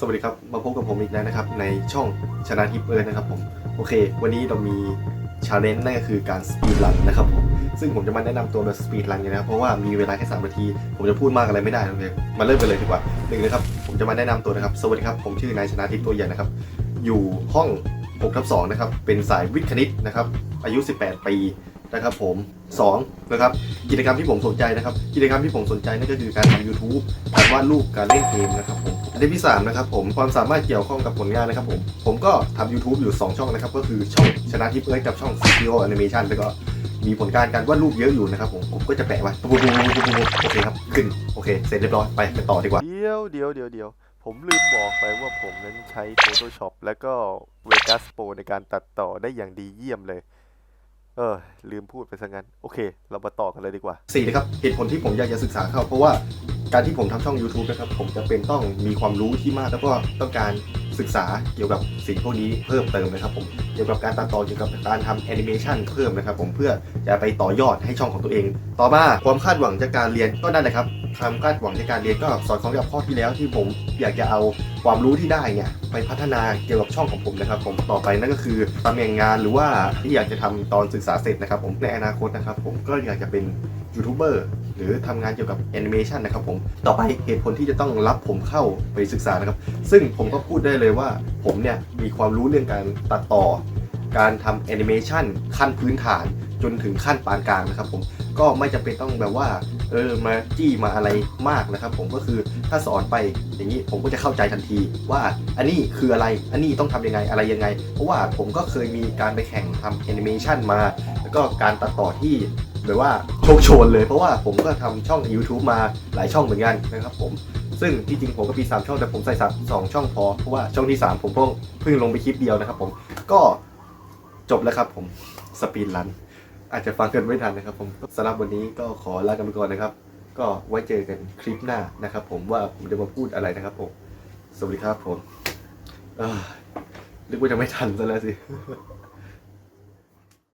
สวัสดีครับ มาพบกับผมอีกแล้วนะครับ ในช่องชนะทิปเอิร์นะครับผม โอเค วันนี้เรามีชาเลนจ์นั่นก็คือการสปีดรันนะครับผม ซึ่งผมจะมาแนะนำตัวแบบสปีดรันกันนะครับ เพราะว่ามีเวลาแค่3นาที ผมจะพูดมากอะไรไม่ได้โอเคมาเริ่มกันเลยดีกว่าหนึ่งนะครับ ผมจะมาแนะนำตัวนะครับ สวัสดีครับ ผมชื่อนายชนะทิพย์ตัวใหญ่นะครับ อยู่ห้อง6ทับ2นะครับ เป็นสายวิทย์คณิตนะครับ อายุ 18 ปีนะครับผม2นะครับกิจกรรมที่ผมสนใจนะครับ กิจกรรมที่ผมสนใจนั่นก็คือการทำ YouTube การวาดรูปการเล่นเกมนะครับผม อันที่ที่สามนะครับผมความสามารถเกี่ยวข้องกับผลงานนะครับผมผมก็ทำ YouTube อยู่ 2 ช่องนะครับ ก็คือช่องชนะทิพย์เอ้ยกับช่อง CPO Animation แล้วก็มีผลการการวาดรูปเยอะอยู่นะครับผมผมก็จะแปะไว้ปุ๊บปุ๊บปุ๊บปุ๊บปุ๊บโอเคครับขึ้นโอเคเสร็จเรียบร้อยไปกันต่อดีกว่าเดี๋ยวเดี๋ยวเดี๋ยวเดี๋ยวผมลืมบอกไปว่าผมนั้นใช้ Photoshop แล้วก็ Vegas Pro ในการตัดต่อได้อย่างดีเยี่ยมเลยเออลืมพูดไปซะงั้น โอเค เรามาต่อกันเลยดีกว่าสี่นะครับเหตุผลที่ผมอยากจะศึกษาเข้าเพราะว่า การที่ผมทำช่อง YouTube นะครับผมจะเป็นต้องมีความรู้ที่มาก แล้วก็ต้องการศึกษาเกี่ยวกับสิ่งพวกนี้เพิ่มเติมนะครับผมเกี่ยวกับการตัดต่อเกี่ยวกับการทำแอนิเมชันเพิ่มนะครับผมเพื่อจะไปต่อยอดให้ช่องของตัวเอง ต่อมาความคาดหวังจากการเรียนก็นั่นแหละครับ ความคาดหวังจากการเรียนก็สอดคล้องกับข้อที่แล้วที่ผมอยากจะเอาความรู้ที่ได้เนี่ยไปพัฒนาเกี่ยวกับช่องของผมนะครับผมต่อไปนั่นก็คือตำแหน่งงานหรือว่าที่อยากจะทำตอนศึกษาเสร็จนะครับผมในอนาคตนะครับผมก็อยากจะเป็นยูทูบเบอร์หรือทำงานเกี่ยวกับแอนิเมชันนะครับผมต่อไปเหตุผลที่จะต้องรับผมเข้าไปศึกษานะครับ ซึ่งผมก็พูดได้เลยว่าผมเนี่ยมีความรู้เรื่องการตัดต่อ การทำแอนิเมชันขั้นพื้นฐาน จนถึงขั้นปานกลางนะครับผมก็ไม่จำเป็นต้องแบบว่าเออมาจี้มาอะไรมากนะครับ ผมก็คือถ้าสอนไปอย่างนี้ผมก็จะเข้าใจทันทีว่าอันนี้คืออะไรอันนี้ต้องทำยังไงอะไรยังไง เพราะว่าผมก็เคยมีการไปแข่งทำแอนิเมชันมา แล้วก็การตัดต่อที่แบบว่าโชคโชนเลยเพราะว่าผมก็ทำช่อง YouTube มาหลายช่องเหมือนกันนะครับผมซึ่งที่จริงผมก็มี 3 ช่องแต่ผมใส่สับสองช่องพอเพราะว่าช่องที่ 3 ผมเพิ่งเพิ่งลงไปคลิปเดียวนะครับผมก็จบแล้วครับผมสปีดรัน อาจจะฟังกันไม่ทันนะครับผมสำหรับวันนี้ก็ขอลากันไปก่อนนะครับ ก็ไว้เจอกันคลิปหน้านะครับ ผมว่าผมจะมาพูดอะไรนะครับผมสวัสดีครับผมเอ้อนึกว่าจะไม่ทันซะแล้วสิ